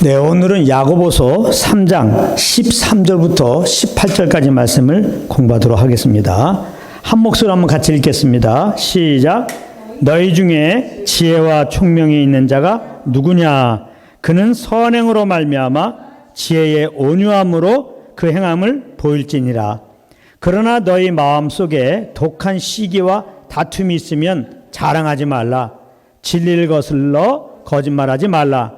네, 오늘은 야고보서 3장 13절부터 18절까지 말씀을 공부하도록 하겠습니다. 한 목소리 한번 같이 읽겠습니다. 시작. 너희 중에 지혜와 총명이 있는 자가 누구냐? 그는 선행으로 말미암아 지혜의 온유함으로 그 행함을 보일지니라. 그러나 너희 마음 속에 독한 시기와 다툼이 있으면 자랑하지 말라. 진리를 거슬러 거짓말하지 말라.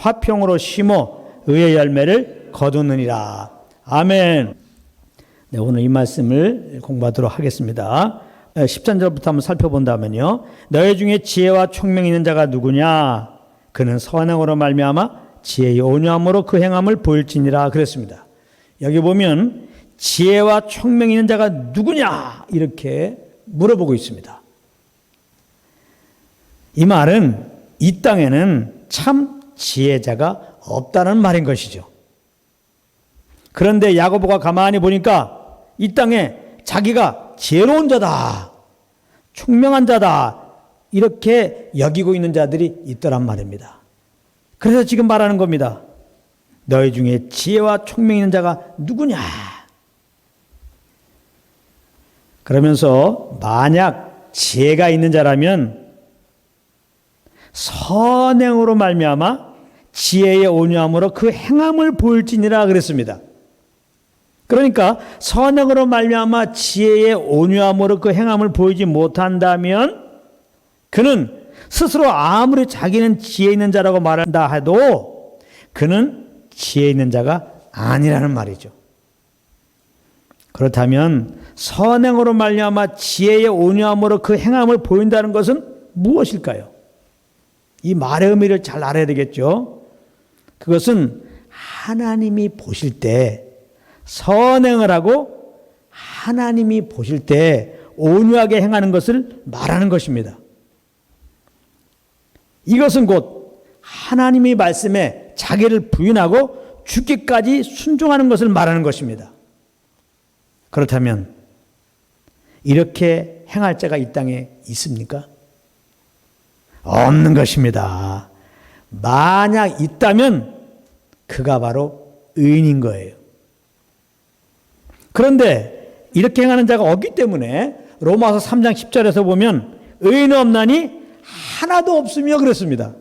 화평으로 심어 의의 열매를 거두느니라. 아멘. 네, 오늘 이 말씀을 공부하도록 하겠습니다. 13절부터 한번 살펴본다면요. 너희 중에 지혜와 총명이 있는 자가 누구냐? 그는 선행으로 말미암아 지혜의 온유함으로 그 행함을 보일지니라 그랬습니다. 여기 보면 지혜와 총명이 있는 자가 누구냐? 이렇게 물어보고 있습니다. 이 말은 이 땅에는 참 지혜자가 없다는 말인 것이죠. 그런데 야고보가 가만히 보니까 이 땅에 자기가 지혜로운 자다, 총명한 자다, 이렇게 여기고 있는 자들이 있더란 말입니다. 그래서 지금 말하는 겁니다. 너희 중에 지혜와 총명 있는 자가 누구냐? 그러면서 만약 지혜가 있는 자라면 선행으로 말미암아 지혜의 온유함으로 그 행함을 보일지니라 그랬습니다. 그러니까 선행으로 말미암아 지혜의 온유함으로 그 행함을 보이지 못한다면 그는 스스로 아무리 자기는 지혜 있는 자라고 말한다 해도 그는 지혜 있는 자가 아니라는 말이죠. 그렇다면 선행으로 말미암아 지혜의 온유함으로 그 행함을 보인다는 것은 무엇일까요? 이 말의 의미를 잘 알아야 되겠죠. 그것은 하나님이 보실 때 선행을 하고 하나님이 보실 때 온유하게 행하는 것을 말하는 것입니다. 이것은 곧 하나님의 말씀에 자기를 부인하고 죽기까지 순종하는 것을 말하는 것입니다. 그렇다면 이렇게 행할 자가 이 땅에 있습니까? 없는 것입니다. 만약 있다면 그가 바로 의인인 거예요. 그런데 이렇게 행하는 자가 없기 때문에 로마서 3장 10절에서 보면 의인 없나니 하나도 없으며 그랬습니다.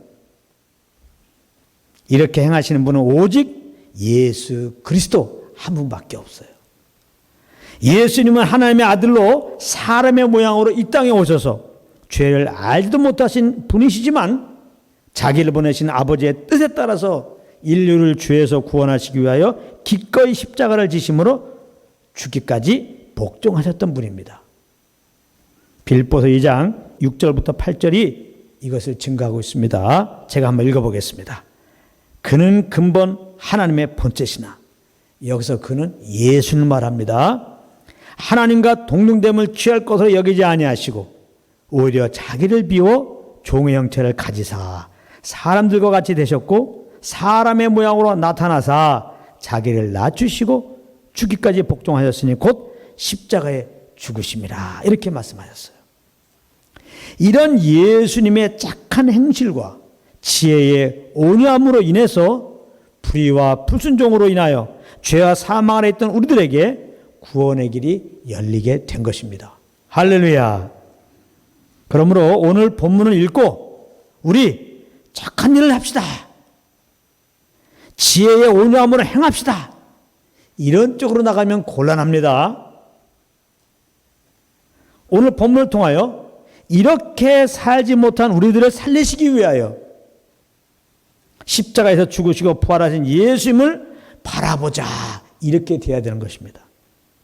이렇게 행하시는 분은 오직 예수 그리스도 한 분밖에 없어요. 예수님은 하나님의 아들로 사람의 모양으로 이 땅에 오셔서 죄를 알지도 못하신 분이시지만 자기를 보내신 아버지의 뜻에 따라서 인류를 죄에서 구원하시기 위하여 기꺼이 십자가를 지심으로 죽기까지 복종하셨던 분입니다. 빌보서 2장 6절부터 8절이 이것을 증거하고 있습니다. 제가 한번 읽어보겠습니다. 그는 근본 하나님의 본체시나 여기서 그는 예수를 말합니다. 하나님과 동등됨을 취할 것으로 여기지 아니하시고 오히려 자기를 비워 종의 형체를 가지사 사람들과 같이 되셨고 사람의 모양으로 나타나사 자기를 낮추시고 죽기까지 복종하셨으니 곧 십자가에 죽으심이라 이렇게 말씀하셨어요. 이런 예수님의 착한 행실과 지혜의 온유함으로 인해서 불의와 불순종으로 인하여 죄와 사망 아래 있던 우리들에게 구원의 길이 열리게 된 것입니다. 할렐루야. 그러므로 오늘 본문을 읽고 우리 착한 일을 합시다. 지혜의 온유함으로 행합시다. 이런 쪽으로 나가면 곤란합니다. 오늘 본문을 통하여 이렇게 살지 못한 우리들을 살리시기 위하여 십자가에서 죽으시고 부활하신 예수님을 바라보자. 이렇게 돼야 되는 것입니다.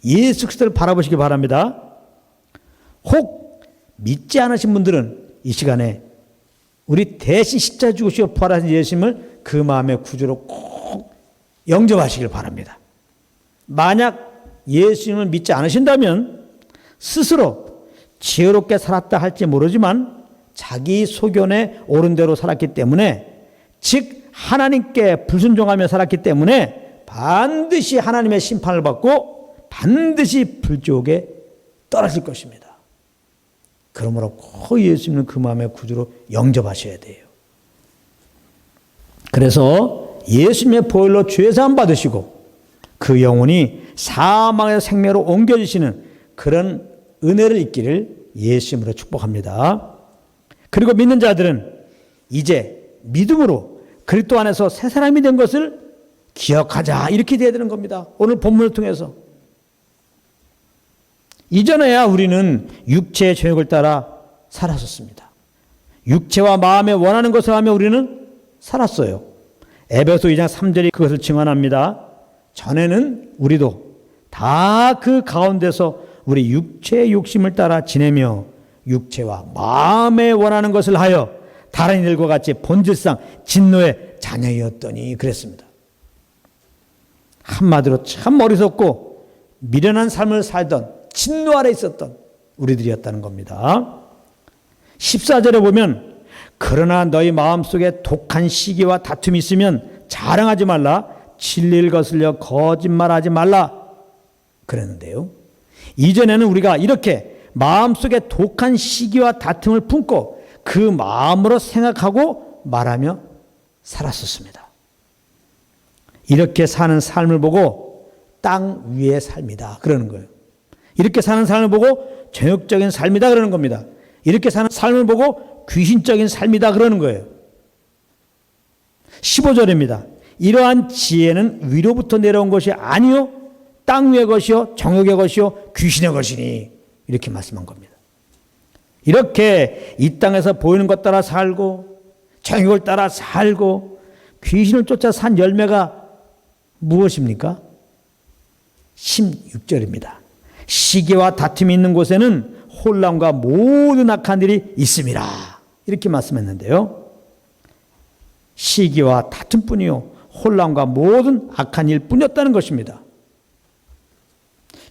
예수 그리스도를 바라보시기 바랍니다. 혹 믿지 않으신 분들은 이 시간에 우리 대신 십자 죽으시고 부활하신 예수님을 그 마음의 구주로 꼭 영접하시길 바랍니다. 만약 예수님을 믿지 않으신다면 스스로 지혜롭게 살았다 할지 모르지만 자기 소견에 옳은 대로 살았기 때문에 즉 하나님께 불순종하며 살았기 때문에 반드시 하나님의 심판을 받고 반드시 불지옥에 떨어질 것입니다. 그러므로 꼭 예수님을 그 마음의 구주로 영접하셔야 돼요. 그래서 예수님의 보혈로 죄사함 받으시고 그 영혼이 사망의 생명으로 옮겨지시는 그런 은혜를 있기를 예수님으로 축복합니다. 그리고 믿는 자들은 이제 믿음으로 그리스도 안에서 새 사람이 된 것을 기억하자 이렇게 돼야 되는 겁니다. 오늘 본문을 통해서 이전에야 우리는 육체의 죄욕을 따라 살았었습니다. 육체와 마음에 원하는 것을 하며 우리는 살았어요. 에베소 2장 3절이 그것을 증언합니다. 전에는 우리도 다 그 가운데서 우리 육체의 욕심을 따라 지내며 육체와 마음에 원하는 것을 하여 다른 이들과 같이 본질상 진노의 자녀였더니 그랬습니다. 한마디로 참 어리석고 미련한 삶을 살던 진노 아래 있었던 우리들이었다는 겁니다. 14절에 보면 그러나 너희 마음속에 독한 시기와 다툼이 있으면 자랑하지 말라 진리를 거슬려 거짓말하지 말라 그랬는데요. 이전에는 우리가 이렇게 마음속에 독한 시기와 다툼을 품고 그 마음으로 생각하고 말하며 살았었습니다. 이렇게 사는 삶을 보고 땅 위의 삶이다 그러는 거예요. 이렇게 사는 삶을 보고 정욕적인 삶이다 그러는 겁니다. 이렇게 사는 삶을 보고 귀신적인 삶이다 그러는 거예요. 15절입니다. 이러한 지혜는 위로부터 내려온 것이 아니요 땅 위의 것이요 정욕의 것이요 귀신의 것이니 이렇게 말씀한 겁니다. 이렇게 이 땅에서 보이는 것 따라 살고 정욕을 따라 살고 귀신을 쫓아 산 열매가 무엇입니까? 16절입니다. 시기와 다툼이 있는 곳에는 혼란과 모든 악한 일이 있습니다. 이렇게 말씀했는데요. 시기와 다툼뿐이요 혼란과 모든 악한 일 뿐이었다는 것입니다.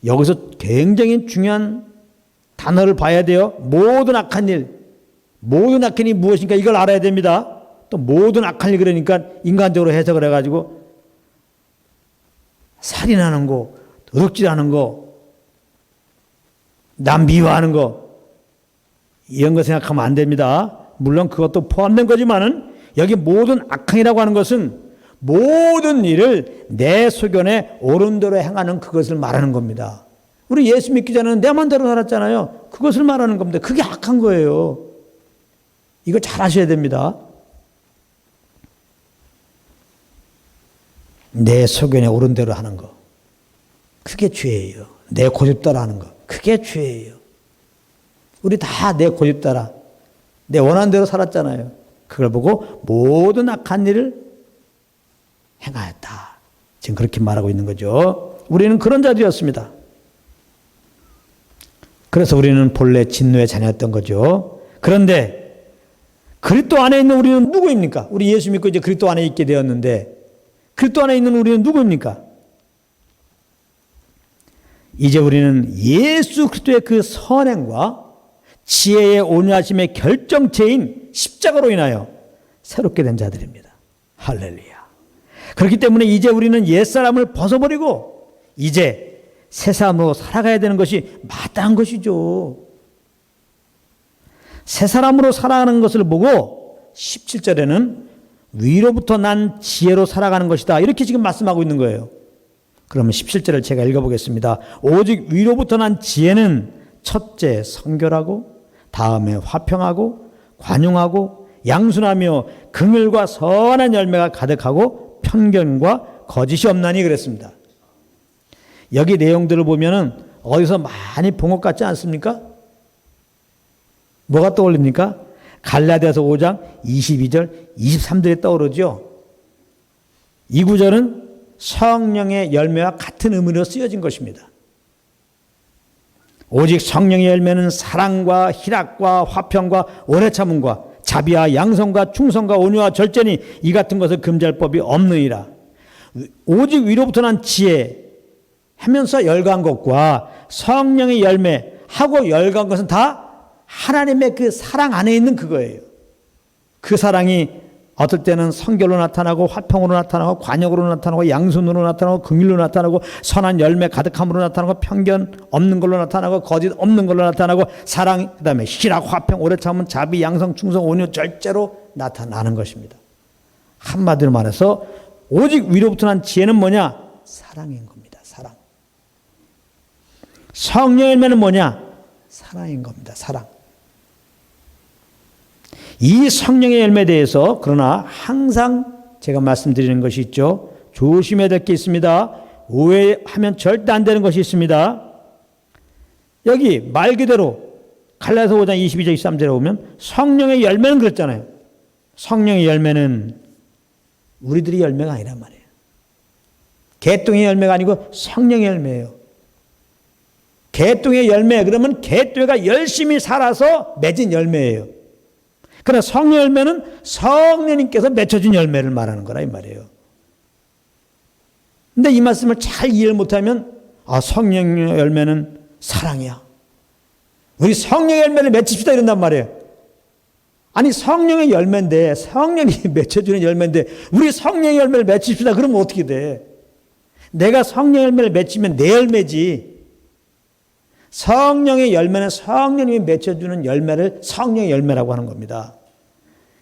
여기서 굉장히 중요한 단어를 봐야 돼요. 모든 악한 일, 모든 악한 일이 무엇인가 이걸 알아야 됩니다. 또 모든 악한 일 그러니까 인간적으로 해석을 해가지고 살인하는 거, 도둑질하는 거, 남 미워하는 거 이런 거 생각하면 안 됩니다. 물론 그것도 포함된 거지만은 여기 모든 악행이라고 하는 것은 모든 일을 내 소견에 옳은 대로 행하는 그것을 말하는 겁니다. 우리 예수 믿기 전에는 내 맘대로 살았잖아요. 그것을 말하는 겁니다. 그게 악한 거예요. 이거 잘 아셔야 됩니다. 내 소견에 옳은 대로 하는 거. 그게 죄예요. 내 고집 따라 하는 거. 그게 죄예요. 우리 다 내 고집 따라 내 원하는 대로 살았잖아요. 그걸 보고 모든 악한 일을 행하였다. 지금 그렇게 말하고 있는 거죠. 우리는 그런 자들이었습니다. 그래서 우리는 본래 진노의 자녀였던 거죠. 그런데 그리스도 안에 있는 우리는 누구입니까? 우리 예수 믿고 이제 그리스도 안에 있게 되었는데 그리스도 안에 있는 우리는 누구입니까? 이제 우리는 예수 그리스도의 그 선행과 지혜의 온유하심의 결정체인 십자가로 인하여 새롭게 된 자들입니다. 할렐루야. 그렇기 때문에 이제 우리는 옛사람을 벗어버리고 이제 새 사람으로 살아가야 되는 것이 마땅한 것이죠. 새 사람으로 살아가는 것을 보고 17절에는 위로부터 난 지혜로 살아가는 것이다. 이렇게 지금 말씀하고 있는 거예요. 그러면 17절을 제가 읽어보겠습니다. 오직 위로부터 난 지혜는 첫째 성결하고 다음에 화평하고 관용하고 양순하며 긍휼과 선한 열매가 가득하고 편견과 거짓이 없나니 그랬습니다. 여기 내용들을 보면은 어디서 많이 본 것 같지 않습니까? 뭐가 떠올립니까? 갈라디아서 5장 22절, 23절에 떠오르죠. 이 구절은 성령의 열매와 같은 의미로 쓰여진 것입니다. 오직 성령의 열매는 사랑과 희락과 화평과 오래 참음과 자비와 양성과 충성과 온유와 절제니 이 같은 것을 금지할 법이 없느니라. 오직 위로부터 난 지혜 하면서 열간 것과 성령의 열매 하고 열간 것은 다 하나님의 그 사랑 안에 있는 그거예요. 그 사랑이 어떨 때는 성결로 나타나고 화평으로 나타나고 관역으로 나타나고 양손으로 나타나고 긍일로 나타나고 선한 열매 가득함으로 나타나고 편견 없는 걸로 나타나고 거짓 없는 걸로 나타나고 사랑 그다음에 희락 화평 오래 참은 자비 양성 충성 온유 절제로 나타나는 것입니다. 한마디로 말해서 오직 위로부터 난 지혜는 뭐냐? 사랑인 겁니다. 사랑. 성령의 열매는 뭐냐? 사랑인 겁니다. 사랑. 이 성령의 열매에 대해서 그러나 항상 제가 말씀드리는 것이 있죠. 조심해야 될 게 있습니다. 오해하면 절대 안 되는 것이 있습니다. 여기 말 그대로 갈라서 5장 22절 23절에 보면 성령의 열매는 그랬잖아요. 성령의 열매는 우리들이 열매가 아니란 말이에요. 개똥의 열매가 아니고 성령의 열매예요. 개똥의 열매 그러면 개똥이가 열심히 살아서 맺은 열매예요. 그러나 성령 열매는 성령님께서 맺혀준 열매를 말하는 거라 이 말이에요. 근데 이 말씀을 잘 이해를 못하면 아 성령 열매는 사랑이야. 우리 성령 열매를 맺힙시다 이런단 말이에요. 아니 성령의 열매인데 성령이 맺혀주는 열매인데 우리 성령의 열매를 맺힙시다 그러면 어떻게 돼? 내가 성령 열매를 맺히면 내 열매지. 성령의 열매는 성령님이 맺혀주는 열매를 성령의 열매라고 하는 겁니다.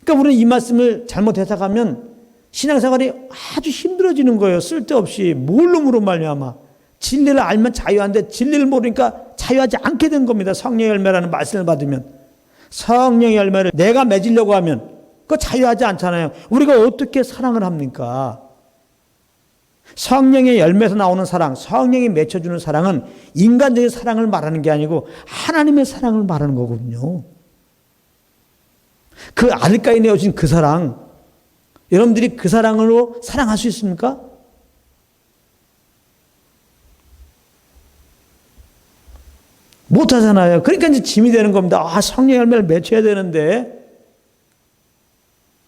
그러니까 우리는 이 말씀을 잘못 해석하면 신앙생활이 아주 힘들어지는 거예요. 쓸데없이 뭘로 물어 말미암아 진리를 알면 자유한데 진리를 모르니까 자유하지 않게 된 겁니다. 성령의 열매라는 말씀을 받으면 성령의 열매를 내가 맺으려고 하면 그거 자유하지 않잖아요. 우리가 어떻게 사랑을 합니까? 성령의 열매에서 나오는 사랑, 성령이 맺혀주는 사랑은 인간적인 사랑을 말하는 게 아니고 하나님의 사랑을 말하는 거거든요. 그 아들까지 내어진 그 사랑, 여러분들이 그 사랑으로 사랑할 수 있습니까? 못하잖아요. 그러니까 이제 짐이 되는 겁니다. 아, 성령 열매를 맺혀야 되는데.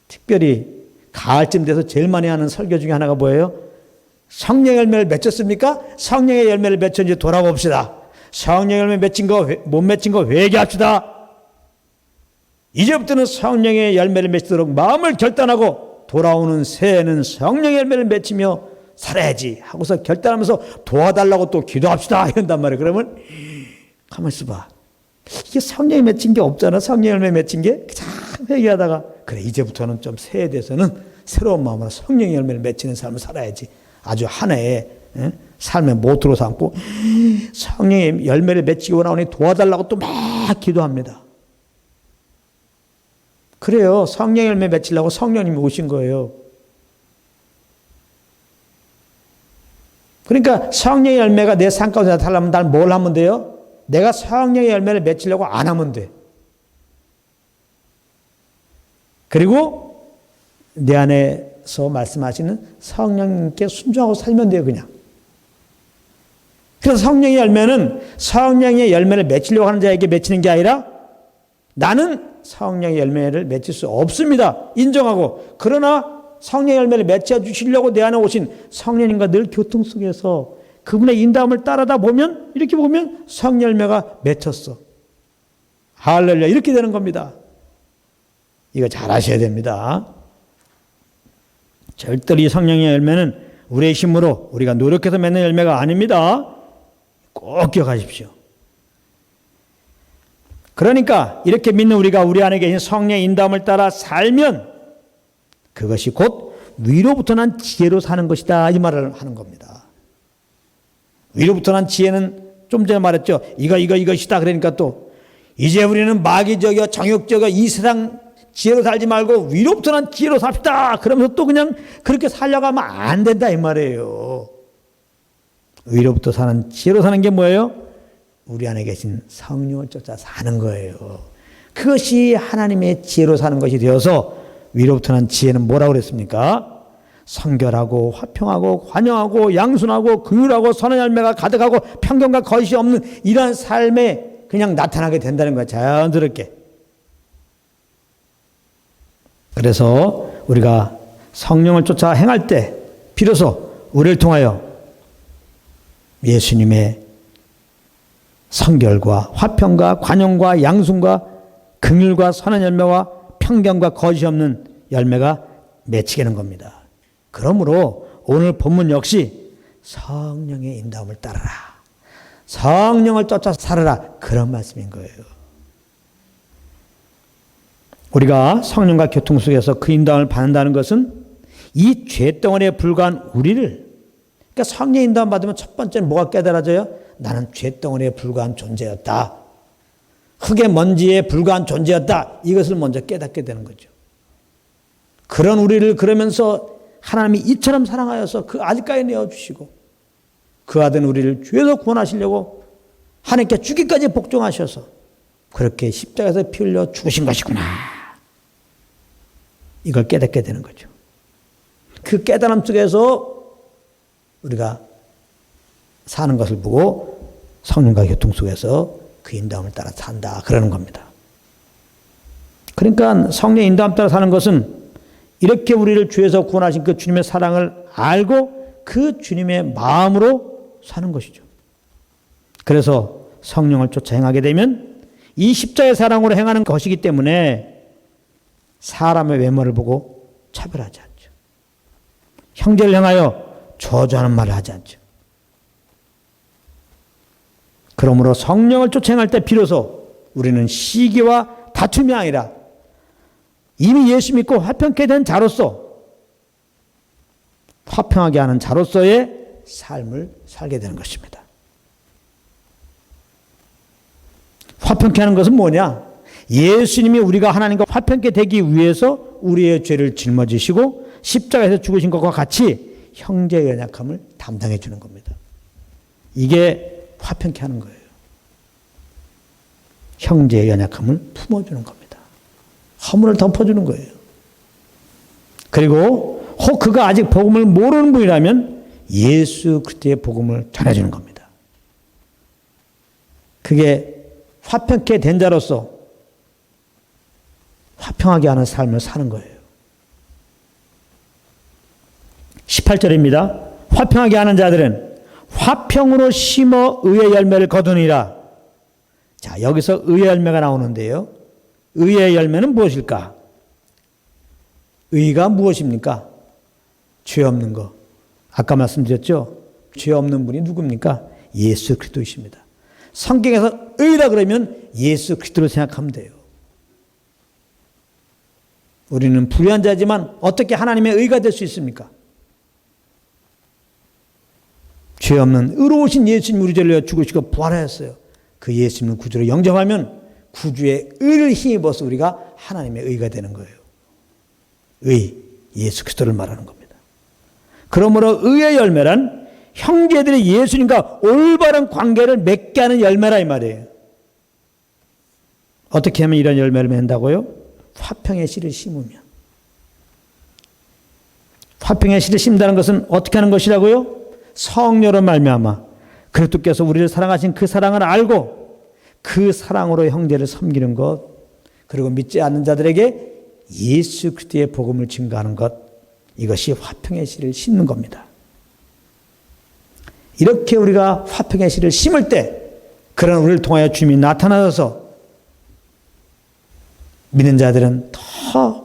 특별히 가을쯤 돼서 제일 많이 하는 설교 중에 하나가 뭐예요? 성령 열매를 맺혔습니까? 성령의 열매를 맺혔는지 돌아봅시다. 성령 열매 맺힌 거, 못 맺힌 거 회개합시다. 이제부터는 성령의 열매를 맺도록 마음을 결단하고 돌아오는 새해는 성령의 열매를 맺히며 살아야지 하고서 결단하면서 도와달라고 또 기도합시다 이런단 말이에요. 그러면 가만 있어봐. 이게 성령이 맺힌 게 없잖아. 성령 열매 맺힌 게 참 회개하다가 그래 이제부터는 좀 새해 돼서는 새로운 마음으로 성령의 열매를 맺히는 삶을 살아야지. 아주 예? 삶의 모토로 삼고 성령의 열매를 맺히기 원하오니 도와달라고 또 막 기도합니다. 그래요. 성령 열매 맺히려고 성령님이 오신 거예요. 그러니까 성령의 열매가 내 삶 가운데 나타나면 난 뭘 하면 돼요? 내가 성령의 열매를 맺히려고 안 하면 돼. 그리고 내 안에 서 말씀하시는 성령님께 순종하고 살면 돼요, 그냥. 그래서 성령의 열매는 성령의 열매를 맺히려고 하는 자에게 맺히는 게 아니라 나는 성령의 열매를 맺힐 수 없습니다. 인정하고. 그러나 성령의 열매를 맺혀 주시려고 내 안에 오신 성령님과 늘 교통 속에서 그분의 인담을 따라다 보면 이렇게 보면 성령 열매가 맺혔어. 할렐루야. 이렇게 되는 겁니다. 이거 잘 아셔야 됩니다. 절대로 이 성령의 열매는 우리의 힘으로 우리가 노력해서 맺는 열매가 아닙니다. 꼭 기억하십시오. 그러니까 이렇게 믿는 우리가 우리 안에 계신 성령의 인담을 따라 살면 그것이 곧 위로부터 난 지혜로 사는 것이다 이 말을 하는 겁니다. 위로부터 난 지혜는 좀 전에 말했죠. 이거 이거 이것이다 그러니까 또 이제 우리는 마귀적이요 정욕적이요 이 세상 지혜로 살지 말고 위로부터 난 지혜로 삽시다. 그러면서 또 그냥 그렇게 살려고 하면 안 된다 이 말이에요. 위로부터 사는 지혜로 사는 게 뭐예요? 우리 안에 계신 성령을 쫓아 사는 거예요. 그것이 하나님의 지혜로 사는 것이 되어서 위로부터 난 지혜는 뭐라고 그랬습니까? 성결하고 화평하고 관영하고 양순하고 긍휼하고 선한 열매가 가득하고 편견과 거짓이 없는 이러한 삶에 그냥 나타나게 된다는 거야 자연스럽게. 그래서 우리가 성령을 쫓아 행할 때 비로소 우리를 통하여 예수님의 성결과 화평과 관용과 양순과 긍휼과 선한 열매와 평경과 거짓 없는 열매가 맺히게 되는 겁니다. 그러므로 오늘 본문 역시 성령의 인도함을 따르라. 성령을 쫓아 살아라. 그런 말씀인 거예요. 우리가 성령과 교통 속에서 그 인도함을 받는다는 것은 이 죄덩어리에 불과한 우리를 그러니까 성령 인도함 받으면 첫 번째는 뭐가 깨달아져요? 나는 죄덩어리에 불과한 존재였다. 흙의 먼지에 불과한 존재였다. 이것을 먼저 깨닫게 되는 거죠. 그런 우리를 그러면서 하나님이 이처럼 사랑하여서 그 아들까지 내어주시고 그 아들 우리를 죄에서 구원하시려고 하나님께 죽기까지 복종하셔서 그렇게 십자가에서 피 흘려 죽으신 것이구나. 이걸 깨닫게 되는 거죠. 그 깨달음 속에서 우리가 사는 것을 보고 성령과 교통 속에서 그 인도함을 따라 산다. 그러는 겁니다. 그러니까 성령 인도함 따라 사는 것은 이렇게 우리를 죄에서 구원하신 그 주님의 사랑을 알고 그 주님의 마음으로 사는 것이죠. 그래서 성령을 쫓아 행하게 되면 이 십자의 사랑으로 행하는 것이기 때문에 사람의 외모를 보고 차별하지 않죠. 형제를 향하여 저주하는 말을 하지 않죠. 그러므로 성령을 쫓아 행할 때 비로소 우리는 시기와 다툼이 아니라 이미 예수 믿고 화평케 된 자로서 화평하게 하는 자로서의 삶을 살게 되는 것입니다. 화평케 하는 것은 뭐냐? 예수님이 우리가 하나님과 화평케 되기 위해서 우리의 죄를 짊어지시고 십자가에서 죽으신 것과 같이 형제의 연약함을 담당해 주는 겁니다. 이게 화평케 하는 거예요. 형제의 연약함을 품어주는 겁니다. 허물을 덮어주는 거예요. 그리고 혹 그가 아직 복음을 모르는 분이라면 예수 그리스도의 복음을 전해주는 겁니다. 그게 화평케 된 자로서 화평하게 하는 삶을 사는 거예요. 18절입니다. 화평하게 하는 자들은 화평으로 심어 의의 열매를 거두니라. 자, 여기서 의의 열매가 나오는데요. 의의 열매는 무엇일까? 의가 무엇입니까? 죄 없는 거. 아까 말씀드렸죠? 죄 없는 분이 누굽니까? 예수 그리스도이십니다. 성경에서 의라 그러면 예수 그리스도를 생각하면 돼요. 우리는 불의한 자지만 어떻게 하나님의 의가 될 수 있습니까? 죄 없는 의로우신 예수님 우리 죄를 죽으시고 부활하였어요. 그 예수님을 구주로 영접하면 구주의 의를 힘입어서 우리가 하나님의 의가 되는 거예요. 의, 예수 그리스도를 말하는 겁니다. 그러므로 의의 열매란 형제들이 예수님과 올바른 관계를 맺게 하는 열매라 이 말이에요. 어떻게 하면 이런 열매를 맺는다고요? 화평의 씨를 심으면. 화평의 씨를 심다는 것은 어떻게 하는 것이라고요? 성녀로 말미암아 그리스도께서 우리를 사랑하신 그 사랑을 알고 그 사랑으로 형제를 섬기는 것 그리고 믿지 않는 자들에게 예수 그리스도의 복음을 증거하는 것 이것이 화평의 씨를 심는 겁니다. 이렇게 우리가 화평의 씨를 심을 때 그런 우리를 통하여 주님이 나타나서 믿는 자들은 더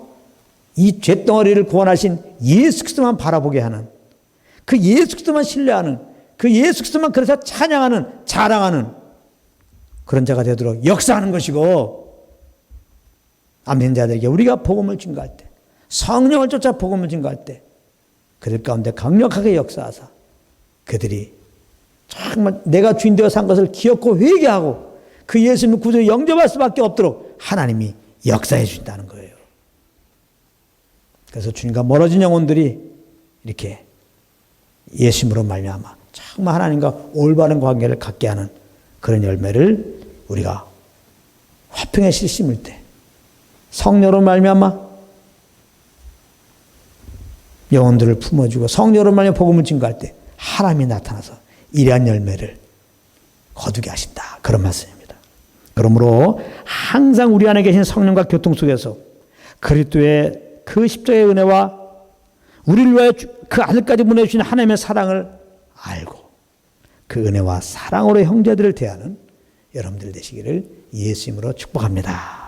이 죄덩어리를 구원하신 예수 그리스도만 바라보게 하는 그 예수 그리스도만 신뢰하는 그 예수 그리스도만 그래서 찬양하는 자랑하는 그런 자가 되도록 역사하는 것이고 아멘 자들에게 우리가 복음을 증거할 때 성령을 쫓아 복음을 증거할 때 그들 가운데 강력하게 역사하사 그들이 정말 내가 주인 되어 산 것을 기억고 회개하고 그 예수님을 구주로 영접할 수밖에 없도록 하나님이 역사해 준다는 거예요. 그래서 주님과 멀어진 영혼들이 이렇게 예수님으로 말미암아 정말 하나님과 올바른 관계를 갖게 하는 그런 열매를 우리가 화평의 실 심을 때 성녀로 말미암아 영혼들을 품어주고 성녀로 말미암아 복음을 증거할 때 하나님이 나타나서 이러한 열매를 거두게 하신다. 그런 말씀입니다. 그러므로 항상 우리 안에 계신 성령과 교통 속에서 그리스도의 그 십자의 은혜와 우리를 위하여 주- 그 아들까지 보내주신 하나님의 사랑을 알고 그 은혜와 사랑으로 형제들을 대하는 여러분들 되시기를 예수님으로 축복합니다.